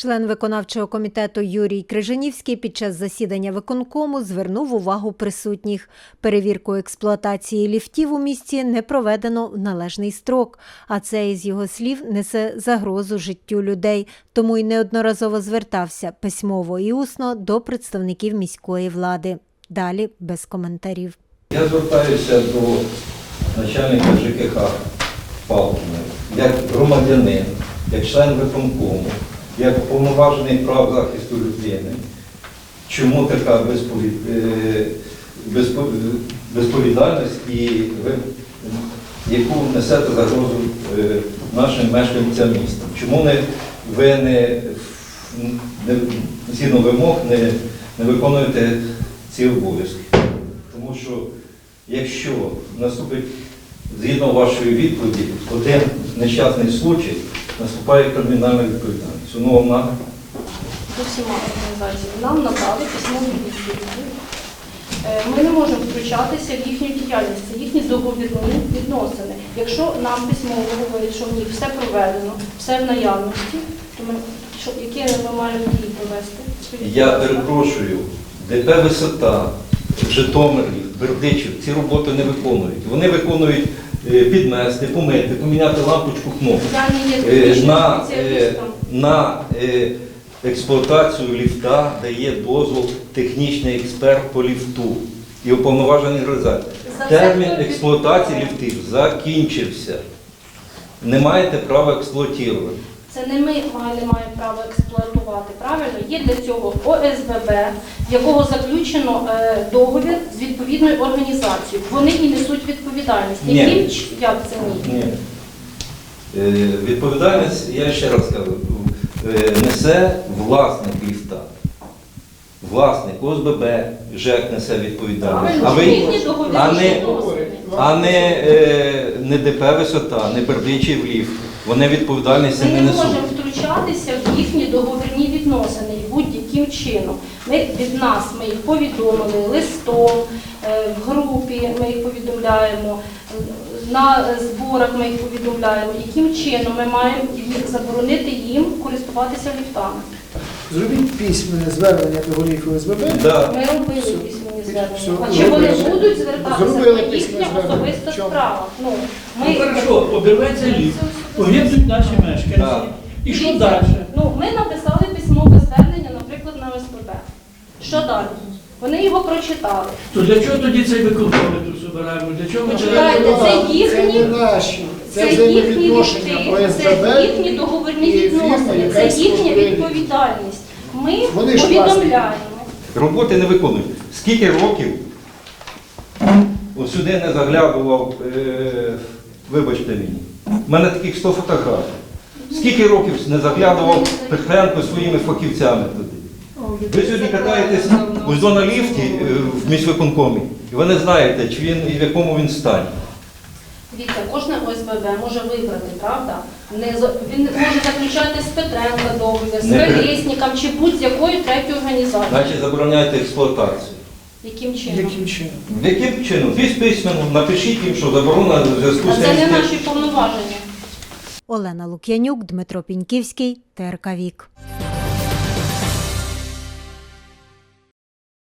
Член виконавчого комітету Юрій Крижанівський під час засідання виконкому звернув увагу присутніх. Перевірку експлуатації ліфтів у місті не проведено в належний строк, а це, із його слів, несе загрозу життю людей, тому й неодноразово звертався письмово і усно до представників міської влади. Далі без коментарів. Я звертаюся до начальника ЖКХ Палкіна, як громадянин, як член виконкому, як уповноважений прав захисту людини. Чому така е, безповідальність і ви, яку несете загрозу е, нашим мешканцям міста? Чому не, ви не згідно вимог не, не виконуєте ці обов'язки? Тому що якщо наступить, згідно вашої відповіді, один нещасний случай, наступає кримінальна відповідальність. До всіма організаціями нам надали письмові відповіді. Е, Ми не можемо втручатися в їхню діяльність, це їхні договірні відносини. Якщо нам письмово говорять, що в них все проведено, все в наявності, то ми що, які ми маємо дії провести? Я перепрошую, ДП висота, Житомирлів, Бердичів ці роботи не виконують. Вони виконують е, підмести, помити, поміняти лампочку кнопку. Е, На. На е, експлуатацію ліфта дає дозвол технічний експерт по ліфту і уповноважений організації. Термін експлуатації ліфтів закінчився. Не маєте права експлуатувати. Це не ми не маємо права експлуатувати. Правильно, є для цього ОСББ, в якого заключено е, договір з відповідною організацією. Вони і несуть відповідальність. Ні. Яким як це ні? Ні. Е, Відповідальність, я ще раз кажу, несе власник ліфта. Власник ОСББ, ЖЕК несе відповідальність. А ви, а не, а не, е, не ДП висота, не Бердичів ліфт. Вони відповідальності Ми не не можемо втручатися в їхні договірні відносини будь-яким чином. Ми від нас ми їх повідомили листом, е, в групі ми їх повідомляємо, е, на зборах ми їх повідомляємо, яким чином ми маємо їх заборонити їм користуватися ліфтами. Зробіть письменне звернення до голів ОСББ. Да. Ми робили Все, звернення. А чи вони будуть звертатися, Зробили це письменне їхня звернення. особиста Чому? справа. Ну, Ну хорошо, обірветься ліфт, погибнуть наші мешканці. Да. І що Дивіться, далі? Ну, ми написали письмове звернення, наприклад, на ОСПБ. Що далі? Вони його прочитали. То для чого тоді цей тут збираємо? Для чого ми Почекайте, це їхні- не наші, це Це їхні ліфти, це їхні договірні відносини, це їхня відповідальність. Ми Вони ж повідомляємо. Роботи не виконують. Скільки років сюди не заглядував, е, вибачте мені, в мене таких 100 фотографій. Скільки років не заглядував Петренко своїми фахівцями туди? Ви сьогодні катаєтесь ось до на ліфті е, в міськвиконкомі, і ви не знаєте, чи він і в якому він стані. Дивіться, кожне ОСББ може вибрати, правда? Не він може заключати з Петренка договір, з Не чи будь-якою третьою організацією. Значить, забороняєте експлуатацію. Яким чином? Яким чином? Яким чином? Пісь письменно, напишіть їм, що заборона в зв'язку А з це не наші повноваження. Олена Лук'янюк, Дмитро Піньківський, ТРК Вік.